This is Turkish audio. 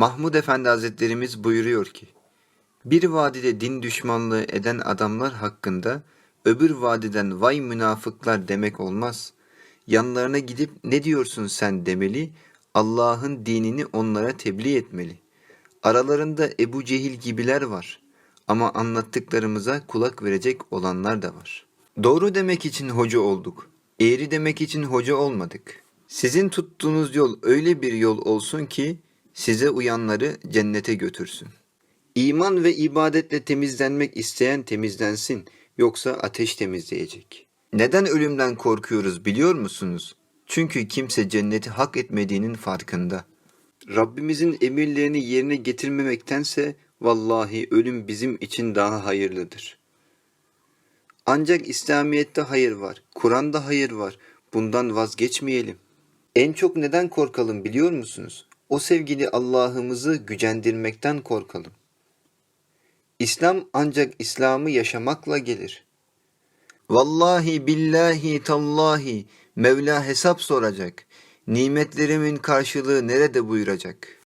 Mahmud Efendi Hazretlerimiz buyuruyor ki, bir vadide din düşmanlığı eden adamlar hakkında öbür vadiden vay münafıklar demek olmaz. Yanlarına gidip ne diyorsun sen demeli, Allah'ın dinini onlara tebliğ etmeli. Aralarında Ebu Cehil gibiler var ama anlattıklarımıza kulak verecek olanlar da var. Doğru demek için hoca olduk, eğri demek için hoca olmadık. Sizin tuttuğunuz yol öyle bir yol olsun ki size uyanları cennete götürsün. İman ve ibadetle temizlenmek isteyen temizlensin, yoksa ateş temizleyecek. Neden ölümden korkuyoruz biliyor musunuz? Çünkü kimse cenneti hak etmediğinin farkında. Rabbimizin emirlerini yerine getirmemektense vallahi ölüm bizim için daha hayırlıdır. Ancak İslamiyet'te hayır var, Kur'an'da hayır var. Bundan vazgeçmeyelim. En çok neden korkalım biliyor musunuz? O sevgili Allah'ımızı gücendirmekten korkalım. İslam ancak İslam'ı yaşamakla gelir. Vallahi billahi tallahi Mevla hesap soracak. Nimetlerimin karşılığı nerede buyuracak?